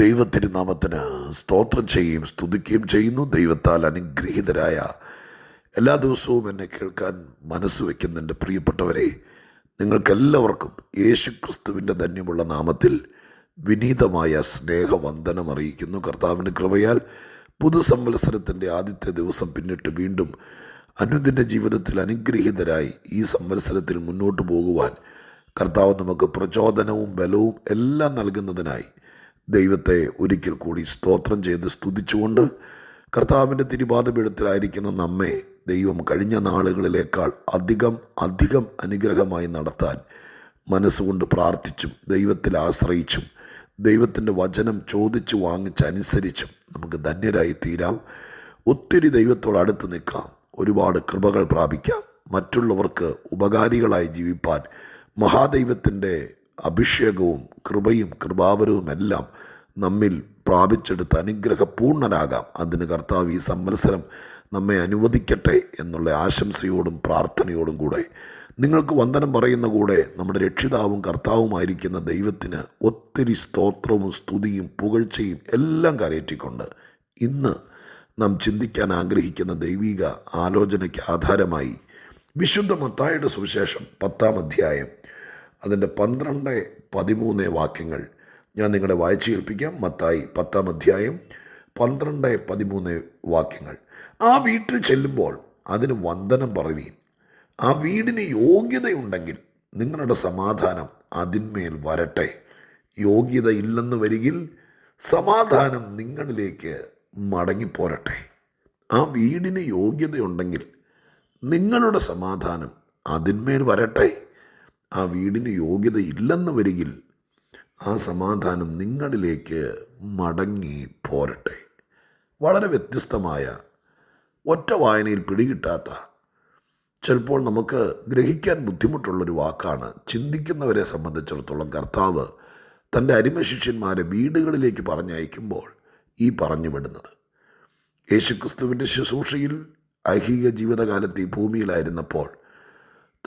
ദൈവത്തിരുനാമത്തിന് സ്തോത്രം ചെയ്യുകയും സ്തുതിക്കുകയും ചെയ്യുന്നു. ദൈവത്താൽ അനുഗ്രഹീതരായ എല്ലാ ദിവസവും എന്നെ കേൾക്കാൻ മനസ്സ് വയ്ക്കുന്ന എന്റെ പ്രിയപ്പെട്ടവരെ നിങ്ങൾക്കെല്ലാവർക്കും യേശു ക്രിസ്തുവിന്റെ ധന്യമുള്ള നാമത്തിൽ വിനീതമായ സ്നേഹവന്ദനം അറിയിക്കുന്നു. കർത്താവിന്റെ കൃപയാൽ പുതുസംവത്സരത്തിന്റെ ആദ്യത്തെ ദിവസം പിന്നിട്ട് വീണ്ടും അനുദിന ജീവിതത്തിൽ അനുഗ്രഹീതരായി ഈ സംവത്സരത്തിൽ മുന്നോട്ട് പോകുവാൻ കർത്താവ് നമുക്ക് പ്രചോദനവും ബലവും എല്ലാം നൽകുന്നതിനായി ദൈവത്തെ ഒരിക്കൽ കൂടി സ്തോത്രം ചെയ്ത് സ്തുതിച്ചുകൊണ്ട് കർത്താവിന്റെ തിരുപാതപീഠത്തിലായിരിക്കുന്ന നമ്മെ ദൈവം കഴിഞ്ഞ നാളുകളിലേക്കാൾ അധികം അധികം അനുഗ്രഹമായി നടത്താൻ മനസ്സുകൊണ്ട് പ്രാർത്ഥിച്ചും ദൈവത്തിൽ ആശ്രയിച്ചും ദൈവത്തിന്റെ വചനം ചോദിച്ചു വാങ്ങിച്ചനുസരിച്ചും നമുക്ക് ധന്യരായി തീരാം. ഒത്തിരി ദൈവത്തോട് അടുത്ത് നിൽക്കാം. ഒരുപാട് കൃപകൾ പ്രാപിക്കാം. മറ്റുള്ളവർക്ക് ഉപകാരികളായി ജീവിപ്പാൻ മഹാദൈവത്തിന്റെ അഭിഷേകവും കൃപയും കൃപാവരവും എല്ലാം നമ്മിൽ പ്രാപിച്ചെടുത്ത് അനുഗ്രഹപൂർണനാകാം. അതിന് കർത്താവ് ഈ സംവത്സരം നമ്മെ അനുവദിക്കട്ടെ എന്നുള്ള ആശംസയോടും പ്രാർത്ഥനയോടും കൂടെ നിങ്ങൾക്ക് വന്ദനം പറയുന്ന കൂടെ നമ്മുടെ രക്ഷിതാവും കർത്താവുമായിരിക്കുന്ന ദൈവത്തിന് ഒത്തിരി സ്തോത്രവും സ്തുതിയും പുകഴ്ചയും എല്ലാം കരയറ്റിക്കൊണ്ട് ഇന്ന് നാം ചിന്തിക്കാൻ ആഗ്രഹിക്കുന്ന ദൈവിക ആലോചനയ്ക്ക് ആധാരമായി വിശുദ്ധ മത്തായുടെ സുവിശേഷം പത്താം അധ്യായം അതിന്റെ പന്ത്രണ്ട് പതിമൂന്ന് വാക്യങ്ങൾ ഞാൻ നിങ്ങളെ വായിച്ചു കേൾപ്പിക്കാം മത്തായി പത്താം അധ്യായം പന്ത്രണ്ട് പതിമൂന്ന് വാക്യങ്ങൾ. ആ വീട്ടിൽ ചെല്ലുമ്പോൾ അതിന് വന്ദനം പറയുകയും ആ വീടിന് യോഗ്യതയുണ്ടെങ്കിൽ നിങ്ങളുടെ സമാധാനം അതിന്മേൽ വരട്ടെ. യോഗ്യതയില്ലെന്ന് വരികിൽ സമാധാനം നിങ്ങളിലേക്ക് മടങ്ങിപ്പോരട്ടെ. ആ വീടിന് യോഗ്യതയുണ്ടെങ്കിൽ നിങ്ങളുടെ സമാധാനം അതിന്മേൽ വരട്ടെ. ആ വീടിന് യോഗ്യതയില്ലെന്ന് വരികിൽ ആ സമാധാനം നിങ്ങളിലേക്ക് മടങ്ങി പോരട്ടെ. വളരെ വ്യത്യസ്തമായ ഒറ്റ വായനയിൽ പിടികിട്ടാത്ത ചിലപ്പോൾ നമുക്ക് ഗ്രഹിക്കാൻ ബുദ്ധിമുട്ടുള്ളൊരു വാക്കാണ് ചിന്തിക്കുന്നവരെ സംബന്ധിച്ചിടത്തോളം കർത്താവ് തന്റെ അരിമശിഷ്യന്മാരെ വീടുകളിലേക്ക് പറഞ്ഞയക്കുമ്പോൾ ഈ പറഞ്ഞു വിടുന്നത് യേശുക്രിസ്തുവിന്റെ ശുശ്രൂഷയിൽ ഐഹിക ജീവിതകാലത്ത് ഈ ഭൂമിയിലായിരുന്നപ്പോൾ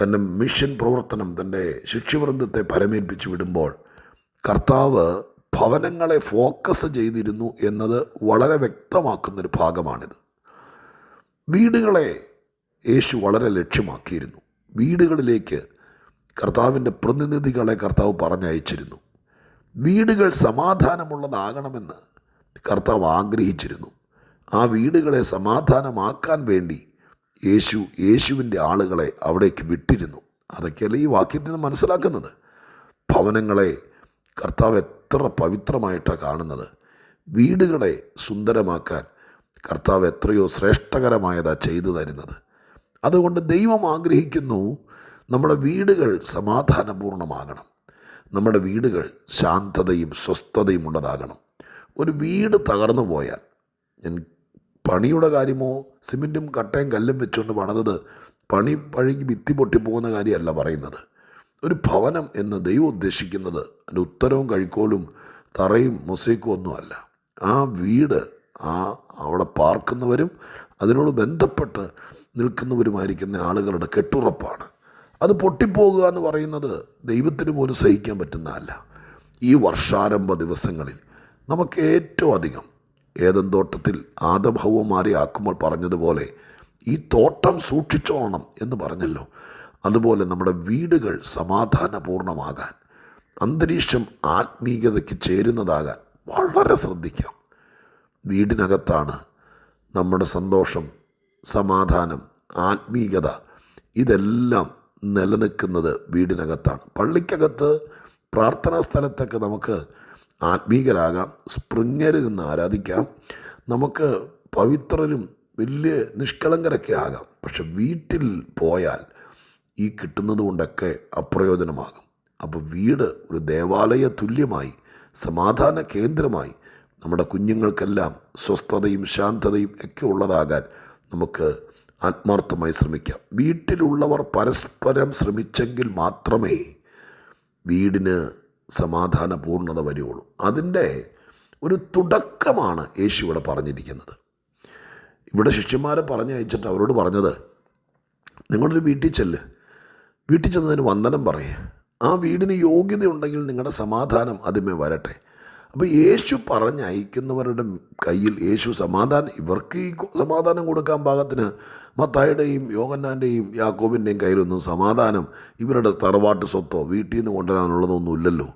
തന്റെ മിഷൻ പ്രവർത്തനം തന്റെ ശിക്ഷ്യവൃന്ദത്തെ പരമേൽപ്പിച്ചു വിടുമ്പോൾ കർത്താവ് ഭവനങ്ങളെ ഫോക്കസ് ചെയ്തിരുന്നു എന്നത് വളരെ വ്യക്തമാക്കുന്നൊരു ഭാഗമാണിത്. വീടുകളെ യേശു വളരെ ലക്ഷ്യമാക്കിയിരുന്നു. വീടുകളിലേക്ക് കർത്താവിന്റെ പ്രതിനിധികളെ കർത്താവ് പറഞ്ഞയച്ചിരുന്നു. വീടുകൾ സമാധാനമുള്ളതാകണമെന്ന് കർത്താവ് ആഗ്രഹിച്ചിരുന്നു. ആ വീടുകളെ സമാധാനമാക്കാൻ വേണ്ടി യേശു യേശുവിന്റെ ആളുകളെ അവിടേക്ക് വിട്ടിരുന്നു. അതൊക്കെയല്ല ഈ വാക്യത്തിൽ നിന്ന് മനസ്സിലാക്കുന്നത്? ഭവനങ്ങളെ കർത്താവ് എത്ര പവിത്രമായിട്ടാണ് കാണുന്നത്. വീടുകളെ സുന്ദരമാക്കാൻ കർത്താവ് എത്രയോ ശ്രേഷ്ഠകരമായതാ ചെയ്തു തരുന്നത്. അതുകൊണ്ട് ദൈവം ആഗ്രഹിക്കുന്നു നമ്മുടെ വീടുകൾ സമാധാനപൂർണമാകണം നമ്മുടെ വീടുകൾ ശാന്തതയും സ്വസ്ഥതയും ഉള്ളതാകണം. ഒരു വീട് തകർന്നു പോയാൽ ഞാൻ പണിയുടെ കാര്യമോ? സിമെന്റും കട്ടയും കല്ലും വെച്ചുകൊണ്ട് പണിതത് പണി പഴകി ഭിത്തി പൊട്ടിപ്പോകുന്ന കാര്യമല്ല പറയുന്നത്. ഒരു ഭവനം എന്ന് ദൈവം ഉദ്ദേശിക്കുന്നത് അതിന്റെ ഉത്തരവും കഴിക്കോലും തറയും മൊസൈക്കും ഒന്നുമല്ല ആ വീട് ആ അവിടെ പാർക്കുന്നവരും അതിനോട് ബന്ധപ്പെട്ട് നിൽക്കുന്നവരുമായിരിക്കുന്ന ആളുകളുടെ കെട്ടുറപ്പാണ്. അത് പൊട്ടിപ്പോകുക എന്ന് പറയുന്നത് ദൈവത്തിന് പോലും സഹിക്കാൻ പറ്റുന്നതല്ല. ഈ വർഷാരംഭ ദിവസങ്ങളിൽ നമുക്ക് ഏറ്റവും അധികം ഏതൻ തോട്ടത്തിൽ ആദഭവമാരെ ആക്കുമ്പോൾ പറഞ്ഞതുപോലെ ഈ തോട്ടം സൂക്ഷിച്ചോണം എന്ന് പറഞ്ഞല്ലോ. അതുപോലെ നമ്മുടെ വീടുകൾ സമാധാനപൂർണമാകാൻ അന്തരീക്ഷം ആത്മീയതയ്ക്ക് ചേരുന്നതാകാൻ വളരെ ശ്രദ്ധിക്കാം. വീടിനകത്താണ് നമ്മുടെ സന്തോഷം സമാധാനം ആത്മീയത ഇതെല്ലാം നിലനിൽക്കുന്നത് വീടിനകത്താണ്. പള്ളിക്കകത്ത് പ്രാർത്ഥനാ സ്ഥലത്തൊക്കെ നമുക്ക് ആത്മീകരാകാം സ്പ്രിങ്ങരിൽ നിന്ന് ആരാധിക്കാം. നമുക്ക് പവിത്രരും വലിയ നിഷ്കളങ്കരൊക്കെ ആകാം. പക്ഷെ വീട്ടിൽ പോയാൽ ഈ കിട്ടുന്നത് കൊണ്ടൊക്കെ അപ്രയോജനമാകും. അപ്പോൾ വീട് ഒരു ദേവാലയ തുല്യമായി സമാധാന കേന്ദ്രമായി നമ്മുടെ കുഞ്ഞുങ്ങൾക്കെല്ലാം സ്വസ്ഥതയും ശാന്തതയും ഒക്കെ ഉള്ളതാകാൻ നമുക്ക് ആത്മാർത്ഥമായി ശ്രമിക്കാം. വീട്ടിലുള്ളവർ പരസ്പരം ശ്രമിച്ചെങ്കിൽ മാത്രമേ വീടിന് സമാധാന പൂർണത വരികയുള്ളൂ അതിന്റെ ഒരു തുടക്കമാണ് യേശു ഇവിടെ പറഞ്ഞിരിക്കുന്നത്. ഇവിടെ ശിഷ്യന്മാരെ പറഞ്ഞയച്ചിട്ട് അവരോട് പറഞ്ഞത് നിങ്ങളൊരു വീട്ടിൽ ചെല്ല്. വീട്ടിൽ ചെന്നതിന് വന്ദനം പറയേ. ആ വീടിന് യോഗ്യതയുണ്ടെങ്കിൽ നിങ്ങളുടെ സമാധാനം അതിമേ വരട്ടെ. അപ്പോൾ യേശു പറഞ്ഞയക്കുന്നവരുടെ കയ്യിൽ യേശു സമാധാനം ഇവർക്ക് ഈ സമാധാനം കൊടുക്കാൻ പാകത്തിന് മത്തായുടെയും യോഗന്നാന്റെയും യാക്കോബിന്റെയും കയ്യിലൊന്നും സമാധാനം ഇവരുടെ തറവാട്ട് സ്വത്തോ വീട്ടിൽ നിന്ന് കൊണ്ടുവരാനുള്ളതൊന്നും ഇല്ലല്ലോ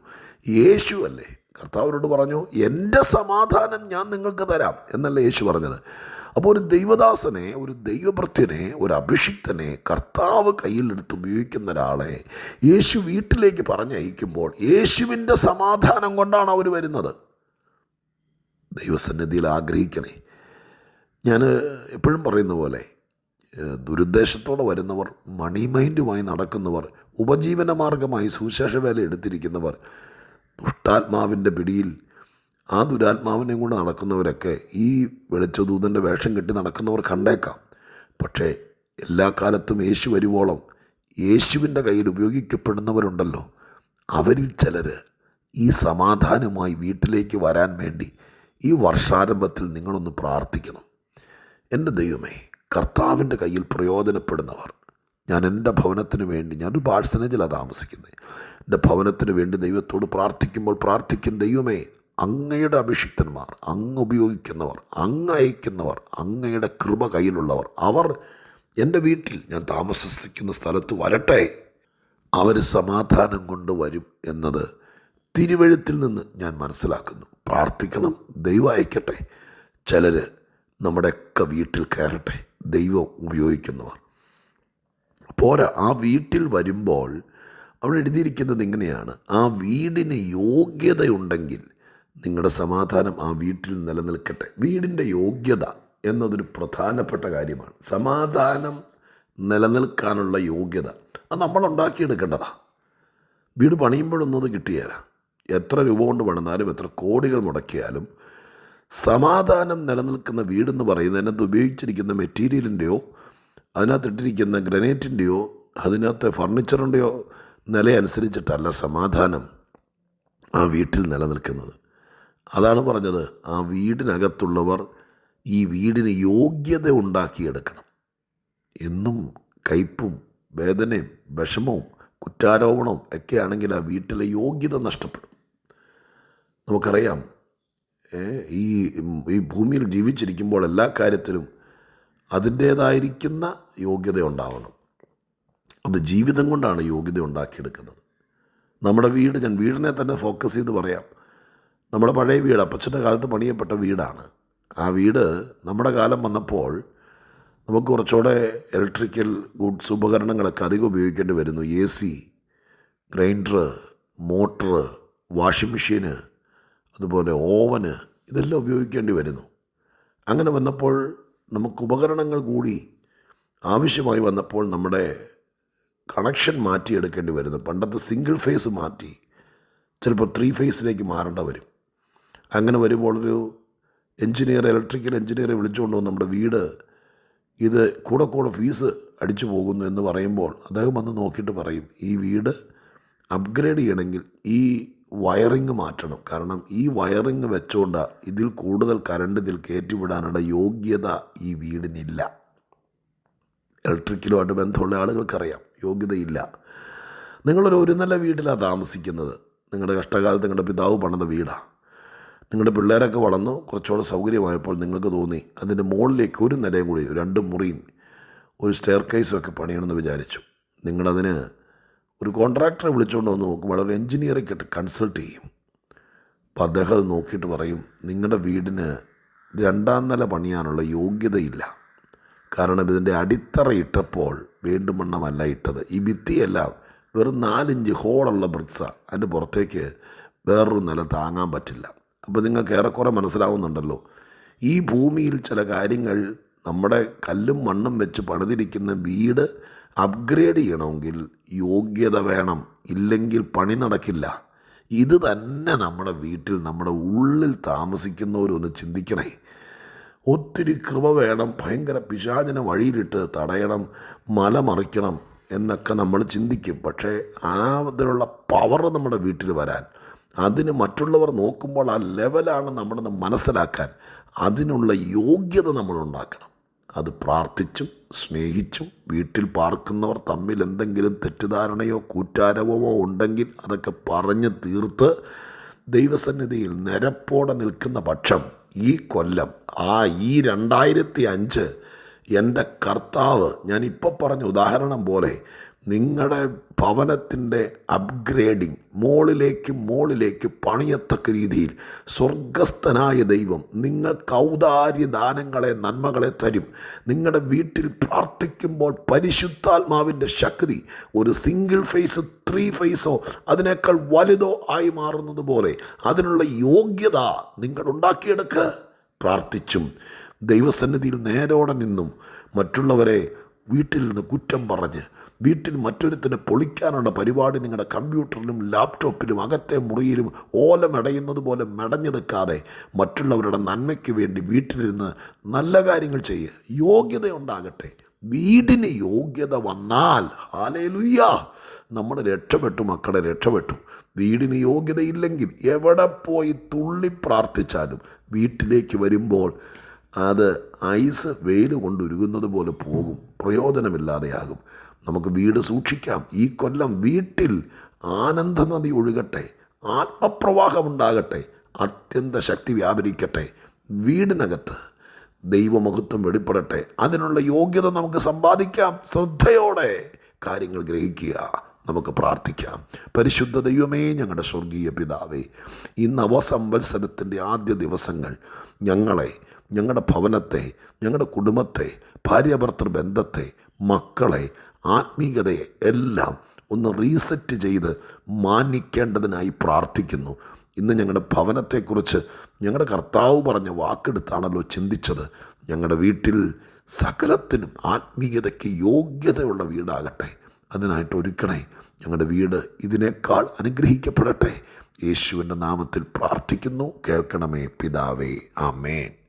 യേശു അല്ലേ? കർത്താവരോട് പറഞ്ഞു എന്റെ സമാധാനം ഞാൻ നിങ്ങൾക്ക് തരാം എന്നല്ല യേശു പറഞ്ഞത്. അപ്പോൾ ഒരു ദൈവദാസനെ ഒരു ദൈവഭൃത്യനെ ഒരു അഭിഷിക്തനെ കർത്താവ് കയ്യിലെടുത്ത് ഉപയോഗിക്കുന്ന ഒരാളെ യേശു വീട്ടിലേക്ക് പറഞ്ഞയക്കുമ്പോൾ യേശുവിന്റെ സമാധാനം കൊണ്ടാണ് അവർ വരുന്നത്. ദൈവസന്നിധിയിൽ ആഗ്രഹിക്കണേ. ഞാൻ എപ്പോഴും പറയുന്ന പോലെ ദുരുദ്ദേശത്തോടെ വരുന്നവർ മണി മൈൻഡുമായി നടക്കുന്നവർ ഉപജീവന മാർഗമായി സുശേഷ വേല എടുത്തിരിക്കുന്നവർ ദുഷ്ടാത്മാവിന്റെ പിടിയിൽ ആ ദുരാത്മാവിനെ കൊണ്ട് നടക്കുന്നവരൊക്കെ ഈ വെളിച്ചദൂതന്റെ വേഷം കെട്ടി നടക്കുന്നവർ കണ്ടേക്കാം. പക്ഷേ എല്ലാ കാലത്തും യേശു വരുവോളം യേശുവിന്റെ കയ്യിൽ ഉപയോഗിക്കപ്പെടുന്നവരുണ്ടല്ലോ. അവരിൽ ചിലർ ഈ സമാധാനമായി വീട്ടിലേക്ക് വരാൻ വേണ്ടി ഈ വർഷാരംഭത്തിൽ നിങ്ങളൊന്ന് പ്രാർത്ഥിക്കണം. എന്റെ ദൈവമേ കർത്താവിന്റെ കയ്യിൽ പ്രയോജനപ്പെടുന്നവർ. ഞാൻ എന്റെ ഭവനത്തിന് വേണ്ടി ഞാനൊരു പാഴ്സനേജിലാണ് താമസിക്കുന്നത്. എന്റെ ഭവനത്തിന് വേണ്ടി ദൈവത്തോട് പ്രാർത്ഥിക്കുമ്പോൾ പ്രാർത്ഥിക്കും ദൈവമേ അങ്ങയുടെ അഭിഷിക്തന്മാർ അങ്ങ് ഉപയോഗിക്കുന്നവർ അങ്ങ് അയക്കുന്നവർ അങ്ങയുടെ കൃപ കയ്യിലുള്ളവർ അവർ എന്റെ വീട്ടിൽ ഞാൻ താമസിക്കുന്ന സ്ഥലത്ത് വരട്ടെ. അവർ സമാധാനം കൊണ്ട് വരും എന്നത് തിരുവഴുത്തിൽ നിന്ന് ഞാൻ മനസ്സിലാക്കുന്നു. പ്രാർത്ഥിക്കണം ദൈവം അയക്കട്ടെ. ചിലർ നമ്മുടെയൊക്കെ വീട്ടിൽ കയറട്ടെ ദൈവം ഉപയോഗിക്കുന്നവർ. പോരാ ആ വീട്ടിൽ വരുമ്പോൾ അവിടെ എഴുതിയിരിക്കുന്നത് ഇങ്ങനെയാണ്. ആ വീടിന് യോഗ്യതയുണ്ടെങ്കിൽ നിങ്ങളുടെ സമാധാനം ആ വീട്ടിൽ നിലനിൽക്കട്ടെ. വീടിന്റെ യോഗ്യത എന്നതൊരു പ്രധാനപ്പെട്ട കാര്യമാണ്. സമാധാനം നിലനിൽക്കാനുള്ള യോഗ്യത. അത് നമ്മൾ ഉണ്ടാക്കിയെടുക്കേണ്ടതാണ് വീട് പണിയുമ്പോഴൊന്നും അത് കിട്ടിയാല. എത്ര രൂപ കൊണ്ട് പണിതാലും എത്ര കോടികൾ മുടക്കിയാലും സമാധാനം നിലനിൽക്കുന്ന വീടെന്ന് പറയുന്നത് അതിനകത്ത് ഉപയോഗിച്ചിരിക്കുന്ന മെറ്റീരിയലിന്റെയോ അതിനകത്തിട്ടിരിക്കുന്ന ഗ്രനേറ്റിന്റെയോ അതിനകത്ത് ഫർണിച്ചറിന്റെയോ നില അനുസരിച്ചിട്ടല്ല സമാധാനം ആ വീട്ടിൽ നിലനിൽക്കുന്നത്. അതാണ് പറഞ്ഞത്. ആ വീടിനകത്തുള്ളവർ ഈ വീടിന് യോഗ്യത ഉണ്ടാക്കിയെടുക്കണം. എന്നും കയ്പും വേദനയും വിഷമവും കുറ്റാരോപണവും ഒക്കെ ആണെങ്കിൽ ആ വീട്ടിലെ യോഗ്യത നഷ്ടപ്പെടും. നമുക്കറിയാം ഈ ഈ ഭൂമിയിൽ ജീവിച്ചിരിക്കുമ്പോൾ എല്ലാ കാര്യത്തിലും അതിന്റേതായിരിക്കുന്ന യോഗ്യത ഉണ്ടാവണം. അത് ജീവിതം കൊണ്ടാണ് യോഗ്യത ഉണ്ടാക്കിയെടുക്കുന്നത്. നമ്മുടെ വീട് ഞാൻ വീടിനെ തന്നെ ഫോക്കസ് ചെയ്ത് പറയാം. നമ്മുടെ പഴയ വീട് അപ്പച്ചന്റെ കാലത്ത് പണിയപ്പെട്ട വീടാണ്. ആ വീട് നമ്മുടെ കാലം വന്നപ്പോൾ നമുക്ക് കുറച്ചുകൂടെ ഇലക്ട്രിക്കൽ ഗുഡ്സ് ഉപകരണങ്ങളൊക്കെ അധികം ഉപയോഗിക്കേണ്ടി വരുന്നു. A C grinder motor washing machine അതുപോലെ ഓവന് ഇതെല്ലാം ഉപയോഗിക്കേണ്ടി വരുന്നു. അങ്ങനെ വന്നപ്പോൾ നമുക്ക് ഉപകരണങ്ങൾ കൂടി ആവശ്യമായി വന്നപ്പോൾ നമ്മുടെ കണക്ഷൻ മാറ്റിയെടുക്കേണ്ടി വരുന്നു. പണ്ടത്തെ സിംഗിൾ ഫേസ് മാറ്റി. ചിലപ്പോൾ ത്രീ ഫേസിലേക്ക് മാറേണ്ട വരും. അങ്ങനെ വരുമ്പോൾ ഒരു എഞ്ചിനീയർ ഇലക്ട്രിക്കൽ എഞ്ചിനീയറെ വിളിച്ചുകൊണ്ട് വന്ന് നമ്മുടെ വീട് ഇത് കൂടെ കൂടെ ഫീസ് അടിച്ചു പോകുന്നു എന്ന് പറയുമ്പോൾ അദ്ദേഹം വന്ന് നോക്കിയിട്ട് പറയും ഈ വീട് അപ്ഗ്രേഡ് ചെയ്യണമെങ്കിൽ ഈ വയറിങ് മാറ്റണം. കാരണം ഈ വയറിങ് വെച്ചുകൊണ്ട് ഇതിൽ കൂടുതൽ കറണ്ട് ഇതിൽ കയറ്റിവിടാനുള്ള യോഗ്യത ഈ വീടിനില്ല. ഇലക്ട്രിക്കലുമായിട്ട് ബന്ധമുള്ള ആളുകൾക്കറിയാം യോഗ്യതയില്ല. നിങ്ങളൊരു ഒരു നല്ല വീട്ടിലാണ് താമസിക്കുന്നത്. നിങ്ങളുടെ കഷ്ടകാലത്ത് നിങ്ങളുടെ പിതാവ് പണിത വീടാണ് നിങ്ങളുടെ പിള്ളേരൊക്കെ വളർന്നു കുറച്ചുകൂടെ സൗകര്യമായപ്പോൾ നിങ്ങൾക്ക് തോന്നി അതിന്റെ മുകളിലേക്ക് ഒരു നിലയും കൂടി രണ്ട് മുറിയും ഒരു സ്റ്റെയർ കേസും ഒക്കെ പണിയണമെന്ന് വിചാരിച്ചു. നിങ്ങളതിന് ഒരു കോൺട്രാക്ടറെ വിളിച്ചുകൊണ്ട് വന്ന് നോക്കുമ്പോൾ ഒരു കേട്ട് കൺസൾട്ട് ചെയ്യും. അപ്പോൾ അദ്ദേഹം അത് നോക്കിയിട്ട് പറയും നിങ്ങളുടെ വീടിന് രണ്ടാം നില പണിയാനുള്ള യോഗ്യതയില്ല. കാരണം ഇതിന്റെ അടിത്തറ ഇട്ടപ്പോൾ വീണ്ടും വണ്ണമല്ല ഇട്ടത്. ഈ ഭിത്തിയെല്ലാം വെറും നാലിഞ്ച് ഹോളുള്ള ബ്രിക്സാണ് അതിന്റെ പുറത്തേക്ക് വേറൊരു നില താങ്ങാൻ പറ്റില്ല. അപ്പോൾ നിങ്ങൾക്ക് ഏറെക്കുറെ മനസ്സിലാവുന്നുണ്ടല്ലോ. ഈ ഭൂമിയിൽ ചില കാര്യങ്ങൾ നമ്മുടെ കല്ലും മണ്ണും വെച്ച് പണിതിരിക്കുന്ന വീട് അപ്ഗ്രേഡ് ചെയ്യണമെങ്കിൽ യോഗ്യത വേണം. ഇല്ലെങ്കിൽ പണി നടക്കില്ല. ഇത് തന്നെ നമ്മുടെ വീട്ടിൽ നമ്മുടെ ഉള്ളിൽ താമസിക്കുന്നവരൊന്ന് ചിന്തിക്കണേ. ഒത്തിരി കൃപ വേണം ഭയങ്കര പിശാചിനെ വഴിയിലിട്ട് തടയണം മല മറിക്കണം എന്നൊക്കെ നമ്മൾ ചിന്തിക്കും. പക്ഷേ ആ അതിലുള്ള പവർ നമ്മുടെ വീട്ടിൽ വരാൻ അതിന് മറ്റുള്ളവർ നോക്കുമ്പോൾ ആ ലെവലാണ് നമ്മളെന്ന് മനസ്സിലാക്കാൻ. അതിനുള്ള യോഗ്യത നമ്മൾ ഉണ്ടാക്കണം. അത് പ്രാർത്ഥിച്ചും സ്നേഹിച്ചും വീട്ടിൽ പാർക്കുന്നവർ തമ്മിൽ എന്തെങ്കിലും തെറ്റിദ്ധാരണയോ കൂറ്റാരവമോ ഉണ്ടെങ്കിൽ അതൊക്കെ പറഞ്ഞ് തീർത്ത് ദൈവസന്നിധിയിൽ നിരപ്പോടെ നിൽക്കുന്ന പക്ഷം ഈ കൊല്ലം ആ ഈ രണ്ടായിരത്തി അഞ്ച് എന്റെ കർത്താവ് ഞാൻ ഇപ്പോൾ പറഞ്ഞ ഉദാഹരണം പോലെ നിങ്ങളുടെ ഭവനത്തിന്റെ അപ്ഗ്രേഡിങ് മോളിലേക്ക് മോളിലേക്ക് പണിയത്തക്ക രീതിയിൽ സ്വർഗസ്ഥനായ ദൈവം നിങ്ങൾ കൗതാര്യ ദാനങ്ങളെ നന്മകളെ തരും. നിങ്ങളുടെ വീട്ടിൽ പ്രാർത്ഥിക്കുമ്പോൾ പരിശുദ്ധാത്മാവിന്റെ ശക്തി ഒരു സിംഗിൾ ഫേസ് ത്രീ ഫേസോ അതിനേക്കാൾ വലുതോ ആയി മാറുന്നത് പോലെ അതിനുള്ള യോഗ്യത നിങ്ങൾ ഉണ്ടാക്കിയെടുക്കുക പ്രാർത്ഥിച്ചും ദൈവസന്നിധിയിൽ നേരോടെ നിന്നും മറ്റുള്ളവരെ വീട്ടിൽ നിന്ന് കുറ്റം പറഞ്ഞ് വീട്ടിൽ മറ്റൊരുത്തിനെ പൊളിക്കാനുള്ള പരിപാടി നിങ്ങളുടെ കമ്പ്യൂട്ടറിലും ലാപ്ടോപ്പിലും അകത്തെ മുറിയിലും ഓല മെടയുന്നത് പോലെ മെടഞ്ഞെടുക്കാതെ മറ്റുള്ളവരുടെ നന്മയ്ക്ക് വേണ്ടി വീട്ടിലിരുന്ന് നല്ല കാര്യങ്ങൾ ചെയ്യുക യോഗ്യത ഉണ്ടാകട്ടെ വീടിന് യോഗ്യത വന്നാൽ ഹാലേലുയ്യ നമ്മൾ രക്ഷപ്പെട്ടു മക്കളെ രക്ഷപ്പെട്ടു. വീടിന് യോഗ്യതയില്ലെങ്കിൽ എവിടെ പോയി തുള്ളി പ്രാർത്ഥിച്ചാലും വീട്ടിലേക്ക് വരുമ്പോൾ അത് ഐസ് വെയിൽ കൊണ്ടുരുകുന്നത് പോലെ പോകും. പ്രയോജനമില്ലാതെയാകും. നമുക്ക് വീട് സൂക്ഷിക്കാം. ഈ കൊല്ലം വീട്ടിൽ ആനന്ദ നദി ഒഴുകട്ടെ ആത്മപ്രവാഹമുണ്ടാകട്ടെ അത്യന്ത ശക്തി വ്യാപരിക്കട്ടെ വീടിനകത്ത് ദൈവമഹത്വം വെളിപ്പെടട്ടെ അതിനുള്ള യോഗ്യത നമുക്ക് സമ്പാദിക്കാം. ശ്രദ്ധയോടെ കാര്യങ്ങൾ ഗ്രഹിക്കുക നമുക്ക് പ്രാർത്ഥിക്കാം. പരിശുദ്ധ ദൈവമേ ഞങ്ങളുടെ സ്വർഗീയ പിതാവേ ഈ നവസംവത്സരത്തിന്റെ ആദ്യ ദിവസങ്ങൾ ഞങ്ങളെ ഞങ്ങളുടെ ഭവനത്തെ ഞങ്ങളുടെ കുടുംബത്തെ ഭാര്യ ഭാര്യാഭർത്തൃ ബന്ധത്തെ മക്കളെ ആത്മീയതയെ എല്ലാം ഒന്ന് റീസെറ്റ് ചെയ്ത് മാനിക്കേണ്ടതിനായി പ്രാർത്ഥിക്കുന്നു. ഇന്ന് ഞങ്ങളുടെ ഭവനത്തെക്കുറിച്ച് ഞങ്ങളുടെ കർത്താവ് പറഞ്ഞ വാക്കെടുത്താണല്ലോ ചിന്തിച്ചത്. ഞങ്ങളുടെ വീട്ടിൽ സകലത്തിനും ആത്മീയതയ്ക്ക് യോഗ്യതയുള്ള വീടാകട്ടെ. അതിനായിട്ട് ഒരുക്കണേ. ഞങ്ങളുടെ വീട് ഇതിനേക്കാൾ അനുഗ്രഹിക്കപ്പെടട്ടെ. യേശുവിന്റെ നാമത്തിൽ പ്രാർത്ഥിക്കുന്നു. കേൾക്കണമേ പിതാവേ. ആമേൻ.